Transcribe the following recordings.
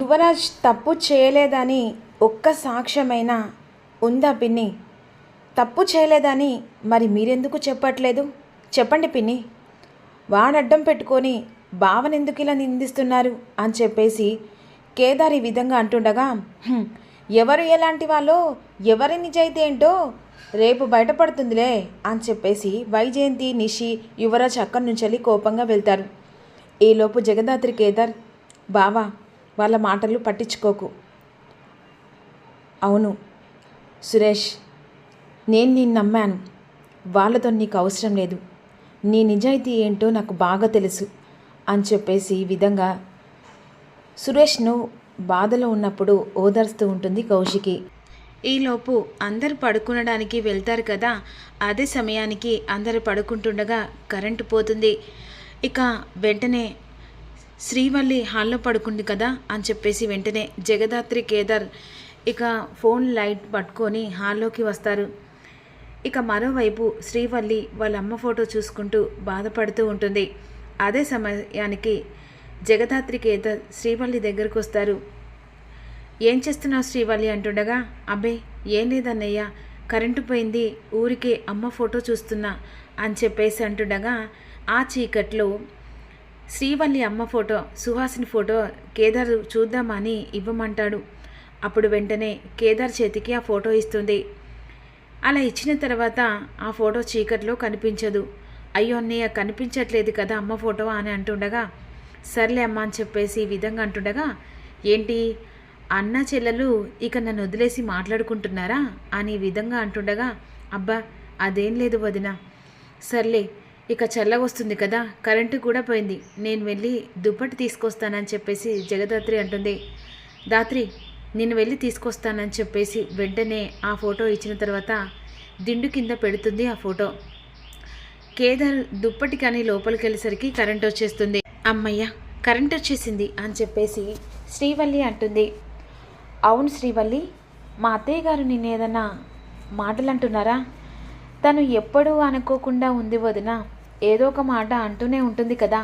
యువరాజ్ తప్పు చేయలేదని ఒక్క సాక్ష్యమైనా ఉందా పిన్ని? తప్పు చేయలేదని మరి మీరెందుకు చెప్పట్లేదు? చెప్పండి పిన్ని. వాడడ్డం పెట్టుకొని భావనెందుకు ఇలా నిందిస్తున్నారు అని చెప్పేసి కేదార్ ఈ విధంగా అంటుండగా ఎవరు ఎలాంటి వాళ్ళో ఎవరి నిజాయితీ ఏంటో రేపు బయటపడుతుందిలే అని చెప్పేసి వైజయంతి నిషి యువరాజ్ అక్కడి నుంచి కోపంగా వెళ్తారు. ఈలోపు జగదాత్రి కేదార్ బావా వాళ్ళ మాటలు పట్టించుకోకు. అవును సురేష్ నేను నిన్ను నమ్మాను. వాళ్ళతో నీకు అవసరం లేదు. నీ నిజాయితీ ఏంటో నాకు బాగా తెలుసు అని చెప్పేసి ఈ విధంగా సురేష్ను బాధలో ఉన్నప్పుడు ఓదార్స్తూ ఉంటుంది కౌశికి. ఈలోపు అందరు పడుకునడానికి వెళ్తారు కదా అదే సమయానికి అందరు పడుకుంటుండగా కరెంటు పోతుంది. ఇక వెంటనే శ్రీవల్లి హాల్లో పడుకుంది కదా అని చెప్పేసి వెంటనే జగదాత్రి కేదార్ ఇక ఫోన్ లైట్ పట్టుకొని హాల్లోకి వస్తారు. ఇక మరోవైపు శ్రీవల్లి వాళ్ళ అమ్మ ఫోటో చూసుకుంటూ బాధపడుతూ ఉంటుంది. అదే సమయానికి జగదాత్రి కేదార్ శ్రీవల్లి దగ్గరకు వస్తారు. ఏం చేస్తున్నావు శ్రీవల్లి? అంటుండగా అబ్బే ఏం లేదన్నయ్య కరెంటు పోయింది ఊరికే అమ్మ ఫోటో చూస్తున్నా అని చెప్పేసి అంటుండగా ఆ చీకట్లో శ్రీవల్లి అమ్మ ఫోటో సుహాసిని ఫోటో కేదార్ చూద్దామని ఇవ్వమంటాడు. అప్పుడు వెంటనే కేదార్ చేతికి ఆ ఫోటో ఇస్తుంది. అలా ఇచ్చిన తర్వాత ఆ ఫోటో చీకట్లో కనిపించదు. అయ్యో అన్నయ్య కనిపించట్లేదు కదా అమ్మ ఫోటో అని అంటుండగా సర్లే అమ్మ అని చెప్పేసి ఈ విధంగా అంటుండగా ఏంటి? అన్న చెల్లెలు ఇక నన్ను వదిలేసి మాట్లాడుకుంటున్నారా? అని ఈ విధంగా అంటుండగా అబ్బా అదేం లేదు వదిన. సర్లే ఇక చల్లగొస్తుంది కదా కరెంటు కూడా పోయింది. నేను వెళ్ళి దుప్పటి తీసుకొస్తానని చెప్పేసి జగదాత్రి అంటుంది. దాత్రి నేను వెళ్ళి తీసుకొస్తానని చెప్పేసి వెంటనే ఆ ఫోటో ఇచ్చిన తర్వాత దిండు కింద పెడుతుంది ఆ ఫోటో. కేదార్ దుప్పటి కానీ లోపలికి వెళ్ళేసరికి కరెంట్ వచ్చేస్తుంది. అమ్మయ్య కరెంట్ వచ్చేసింది అని చెప్పేసి శ్రీవల్లి అంటుంది. అవును శ్రీవల్లి మా అత్తయ్య గారు నిన్ను ఏదన్నా మాటలు అంటున్నారా తను ఎప్పుడూ అనుకోకుండా ఉంది వదినా. ఏదో ఒక మాట అంటూనే ఉంటుంది కదా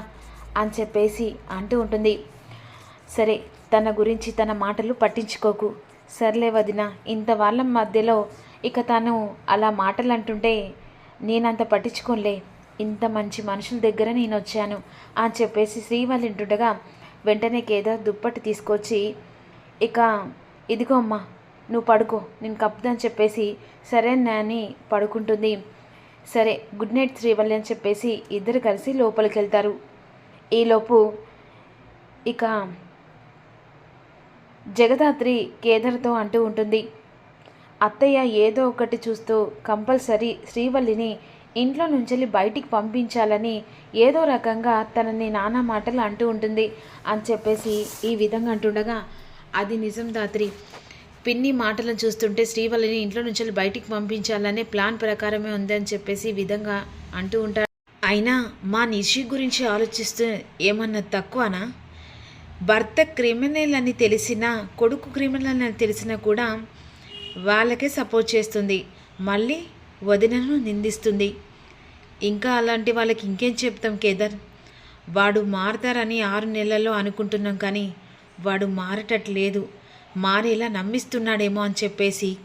అని చెప్పేసి అంటూ ఉంటుంది. సరే తన గురించి తన మాటలు పట్టించుకోకు. సర్లే వదిన ఇంత వాళ్ళ మధ్యలో ఇక తను అలా మాటలు అంటుంటే నేనంత పట్టించుకోలే ఇంత మంచి మనుషుల దగ్గర నేను వచ్చాను అని చెప్పేసి శ్రీవాళ్ళు వింటుండగా వెంటనే కేదార్ దుప్పటి తీసుకొచ్చి ఇక ఇదిగో అమ్మా నువ్వు పడుకో నేను కప్పుదని చెప్పేసి సరే నాని పడుకుంటుంది. సరే గుడ్ నైట్ శ్రీవల్లి అని చెప్పేసి ఇద్దరు కలిసి లోపలికి వెళ్తారు ఈలోపు ఇక జగదాత్రి కేదార్తో అంటూ ఉంటుంది అత్తయ్య ఏదో ఒకటి చూస్తూ కంపల్సరీ శ్రీవల్లిని ఇంట్లో నుంచి బయటికి పంపించాలని ఏదో రకంగా తనని నానా మాటలు అంటూ ఉంటుంది అని చెప్పేసి ఈ విధంగా అంటుండగా అది నిజం దాత్రి. పిన్ని మాటలను చూస్తుంటే శ్రీవల్లిని ఇంట్లో నుంచి బయటికి పంపించాలనే ప్లాన్ ప్రకారమే ఉందని చెప్పేసి విధంగా అంటూ ఉంటాడు. అయినా మా నిషి గురించి ఆలోచిస్తూ ఏమన్నా తక్కువనా? భర్త క్రిమినల్ అని తెలిసినా కొడుకు క్రిమినల్ అని తెలిసినా కూడా వాళ్ళకే సపోర్ట్ చేస్తుంది. మళ్ళీ వదినను నిందిస్తుంది. ఇంకా అలాంటి వాళ్ళకి ఇంకేం చెప్తాం కేదార్? వాడు మారతారని ఆరు నెలల్లో అనుకుంటున్నాం కానీ వాడు మారటట్లేదు. మారేలా నమ్మిస్తున్నాడేమో అని చెప్పేసి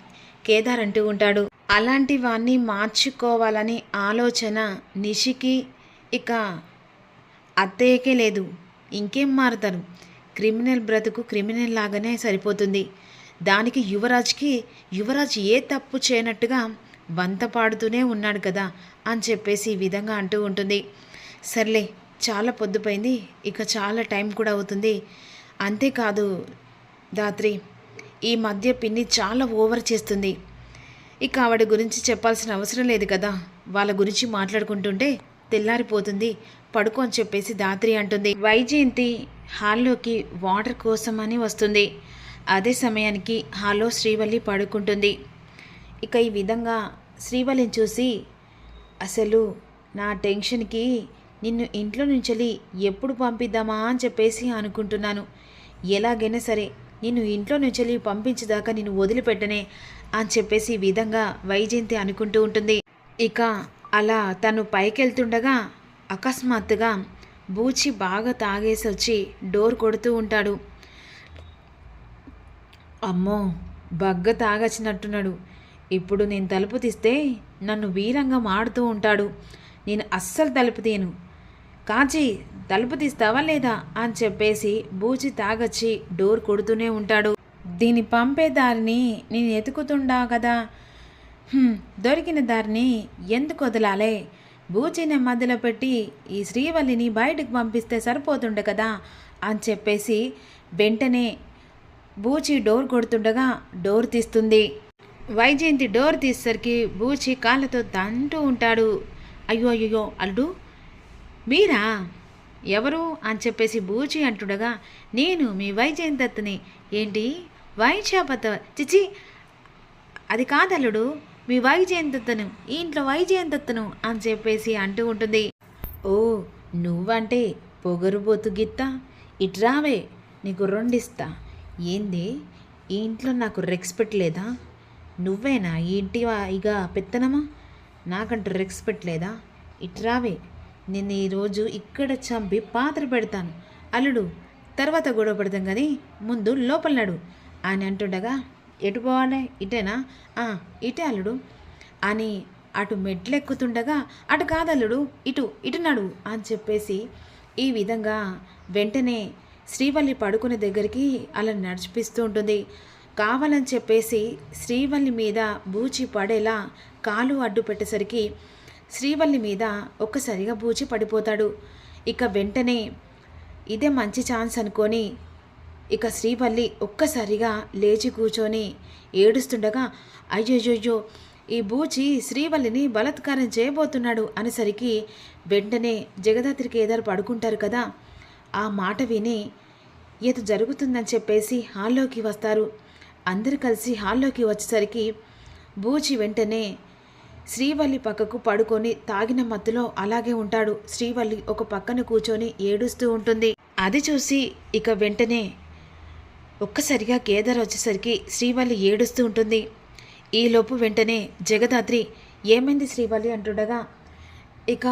కేదార్ అంటూ ఉంటాడు. అలాంటి వాణ్ణి మార్చుకోవాలని ఆలోచన నిషికి ఇక అత్తయ్యకే లేదు. ఇంకేం మారుతారు? క్రిమినల్ బ్రతుకు క్రిమినల్ లాగానే సరిపోతుంది. దానికి యువరాజ్కి యువరాజ్ ఏ తప్పు చేయనట్టుగా వంత పాడుతూనే ఉన్నాడు కదా అని చెప్పేసి ఈ విధంగా అంటూ ఉంటుంది. సర్లే చాలా పొద్దుపోయింది ఇక చాలా టైం కూడా అవుతుంది. అంతేకాదు దాత్రి ఈ మధ్య పిన్ని చాలా ఓవర్ చేస్తుంది. ఇక ఆవిడ గురించి చెప్పాల్సిన అవసరం లేదు కదా. వాళ్ళ గురించి మాట్లాడుకుంటుంటే తెల్లారిపోతుంది. పడుకో అని చెప్పేసి దాత్రి అంటుంది. వైజయంతి హాల్లోకి వాటర్ కోసమని వస్తుంది. అదే సమయానికి హాల్లో శ్రీవల్లి పడుకుంటుంది. ఇక ఈ విధంగా శ్రీవల్లిని చూసి అసలు నా టెన్షన్కి నిన్ను ఇంట్లో నుంచి ఎప్పుడు పంపిద్దామా? అని చెప్పేసి అనుకుంటున్నాను. ఎలాగైనా సరే నిన్ను ఇంట్లో నుంచి పంపించేదాకా నిన్ను వదిలిపెట్టనే అని చెప్పేసి ఈ విధంగా వైజయంతి అనుకుంటూ ఉంటుంది. ఇక అలా తను పైకెళ్తుండగా అకస్మాత్తుగా బూచి బాగా తాగేసి వచ్చి డోర్ కొడుతూ ఉంటాడు. అమ్మో బగ్గ తాగచ్చినట్టున్నాడు. ఇప్పుడు నేను తలుపు తీస్తే నన్ను వీరంగా మాడుతూ ఉంటాడు. నేను అస్సలు తలుపు తీయను. కాచి తలుపు తీస్తావా లేదా? అని చెప్పేసి బూచి తాగచ్చి డోర్ కొడుతూనే ఉంటాడు. దీని పంపే దారిని నేను ఎతుకుతుండా కదా? దొరికిన దారిని ఎందుకు వదలాలే? బూచిని మధ్యలో పెట్టి ఈ శ్రీవల్లిని బయటకు పంపిస్తే సరిపోతుండే కదా? అని చెప్పేసి వెంటనే బూచి డోర్ కొడుతుండగా డోర్ తీస్తుంది. వైజయంతి డోర్ తీసేసరికి బూచి కాళ్ళతో తంటూ ఉంటాడు. అయ్యో అయ్యో అల్లుడు మీరా? ఎవరు అని చెప్పేసి బూచి అంటుండగా నేను మీ వైజయంతత్తుని. ఏంటి? వైశాపత చిచి అది కాదల్లుడు. మీ వైజయంతత్తును ఇంట్లో వైజయంతత్తును అని చెప్పేసి అంటూ ఉంటుంది. ఓ నువ్వంటే పొగరుబోతు గిత్త. ఇట్రావే నీకు రెండిస్తా. ఏంది? ఈ ఇంట్లో నాకు రెస్పెక్ట్ లేదా? నువ్వేనా ఈ ఇంటి ఇక పెత్తనమా? నాకంటూ రెస్పెక్ట్ లేదా? ఇట్రావే నిన్ను ఈరోజు ఇక్కడ చంపి పాత్ర పెడతాను. అల్లుడు తర్వాత గొడవ పెడతాం కానీ ముందు లోపల నడు అని అంటుండగా ఎటు పోవాలి? ఇటేనా? "ఆ, ఇటే అల్లుడు. అని అటు మెట్లెక్కుతుండగా అటు కాదల్లుడు ఇటు ఇటు నడు అని చెప్పేసి ఈ విధంగా వెంటనే శ్రీవల్లి పడుకునే దగ్గరికి అలా నడిపిస్తూ ఉంటుంది. కావాలని చెప్పేసి శ్రీవల్లి మీద బూచి పడేలా కాలు అడ్డు పెట్టేసరికి శ్రీవల్లి మీద ఒక్కసారిగా బూచి పడిపోతాడు. ఇక వెంటనే ఇదే మంచి ఛాన్స్ అనుకొని ఇక శ్రీవల్లి ఒక్కసారిగా లేచి కూర్చొని ఏడుస్తుండగా అయ్యోయ్యో ఈ బూచి శ్రీవల్లిని బలత్కారం చేయబోతున్నాడు అనేసరికి వెంటనే జగదాత్రి కేదార్ పడుకుంటారు కదా. ఆ మాట విని ఏదో జరుగుతుందని చెప్పేసి హాల్లోకి వస్తారు. అందరు కలిసి హాల్లోకి వచ్చేసరికి బూచి వెంటనే శ్రీవల్లి పక్కకు పడుకొని తాగిన మత్తులో అలాగే ఉంటాడు. శ్రీవల్లి ఒక పక్కన కూర్చొని ఏడుస్తూ ఉంటుంది. అది చూసి ఇక వెంటనే ఒక్కసారిగా కేదార్ వచ్చేసరికి శ్రీవల్లి ఏడుస్తూ ఉంటుంది. ఈలోపు వెంటనే జగదాత్రి ఏమైంది శ్రీవల్లి? అంటుండగా ఇక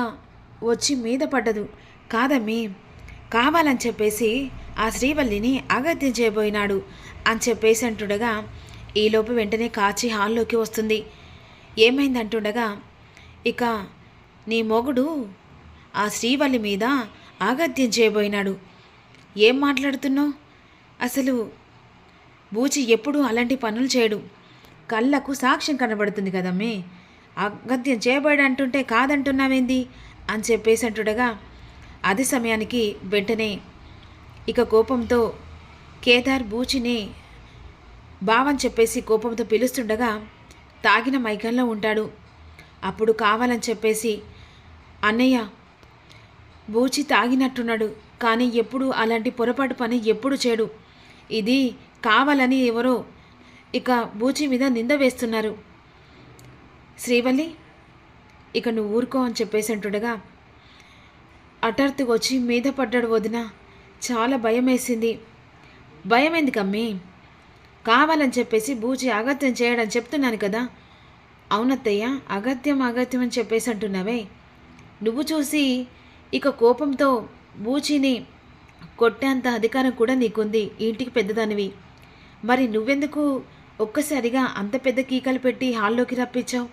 వచ్చి మీద పడ్డదు. కాదమ్మీ కావాలని చెప్పేసి ఆ శ్రీవల్లిని అగత్యం చేయబోయినాడు అని చెప్పేసి అంటుండగా ఈలోపు వెంటనే కాచి హాల్లోకి వస్తుంది. ఏమైంది అంటుండగా ఇక నీ మొగుడు ఆ శ్రీవల్లి మీద ఆగత్యం చేయబోయినాడు. ఏం మాట్లాడుతున్నావు? అసలు బూచి ఎప్పుడూ అలాంటి పనులు చేయడు. కళ్ళకు సాక్ష్యం కనబడుతుంది కదమ్మే. అగత్యం చేయబడి అంటుంటే కాదంటున్నావేంది? అని చెప్పేసి అంటుండగా అదే సమయానికి వెంటనే ఇక కోపంతో కేదార్ బూచిని భావం చెప్పేసి కోపంతో పిలుస్తుండగా తాగిన మైకంలో ఉంటాడు. అప్పుడు కావాలని చెప్పేసి అన్నయ్య బూచి తాగినట్టున్నాడు కానీ ఎప్పుడు అలాంటి పొరపాటు పని ఎప్పుడు చేయడు. ఇది కావాలని ఎవరో ఇక బూచి మీద నింద వేస్తున్నారు. శ్రీవల్లి ఇక నువ్వు ఊరుకో అని చెప్పేసి అంటుండగా అటర్తుగా వచ్చి మీద పడ్డాడు వదిన. చాలా భయం వేసింది భయం ఎందుకమ్మి కావాలని చెప్పేసి బూచి అగత్యం చేయడం చెప్తున్నాను కదా. అవునత్తయ్య అగత్యం అగత్యం అని చెప్పేసి అంటున్నావే. నువ్వు చూసి ఇక కోపంతో బూచిని కొట్టేంత అధికారం కూడా నీకుంది ఇంటికి పెద్దదానివి. మరి నువ్వెందుకు ఒక్కసారిగా అంత పెద్ద కీకలు పెట్టి హాల్లోకి రప్పించావు?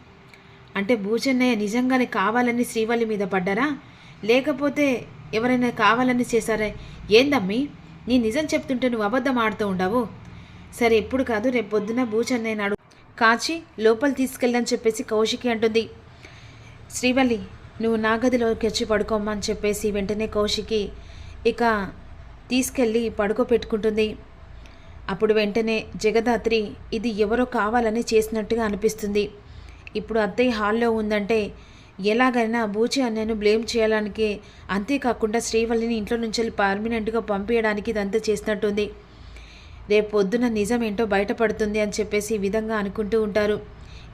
అంటే భూచన్నయ్య నిజంగానే కావాలని శ్రీవల్లి మీద పడ్డారా? లేకపోతే ఎవరైనా కావాలని చేశారా? ఏందమ్మి? నీ నిజం చెప్తుంటే నువ్వు అబద్ధం ఆడుతూ ఉండవు. సరే ఎప్పుడు కాదు రేపు పొద్దున బూచన్నయ్య నాడు. కాచి లోపల తీసుకెళ్ళని చెప్పేసి కౌశికి అంటుంది. శ్రీవల్లి నువ్వు నా గదిలోకి వచ్చి పడుకోమని చెప్పేసి వెంటనే కౌశికి ఇక తీసుకెళ్ళి పడుకోపెట్టుకుంటుంది. అప్పుడు వెంటనే జగదాత్రి ఇది ఎవరో కావాలని చేసినట్టుగా అనిపిస్తుంది. ఇప్పుడు అత్తయ్య హాల్లో ఉందంటే ఎలాగైనా బూచి అన్నను బ్లేమ్ చేయడానికి అంతేకాకుండా శ్రీవల్లిని ఇంట్లో నుంచి పర్మనెంట్గా పంపించడానికి ఇదంతా చేసినట్టుంది. రేపు పొద్దున నిజం ఏంటో బయటపడుతుంది అని చెప్పేసి ఈ విధంగా అనుకుంటూ ఉంటారు.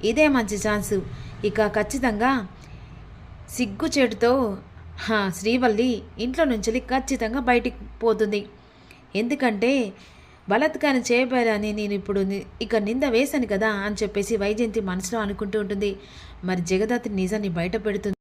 ఇదే మంచి ఛాన్సు. ఇక ఖచ్చితంగా సిగ్గుచేటుతో హా, శ్రీవల్లి ఇంట్లో నుంచి ఖచ్చితంగా బయటికి పోతుంది. ఎందుకంటే బలాత్కారం చేయబోయారని నేను ఇప్పుడు ఇక నింద వేశాను కదా అని చెప్పేసి వైజయంతి మనసులో అనుకుంటూ ఉంటుంది. మరి జగదాత్రి నిజాన్ని బయట పెడుతుంది.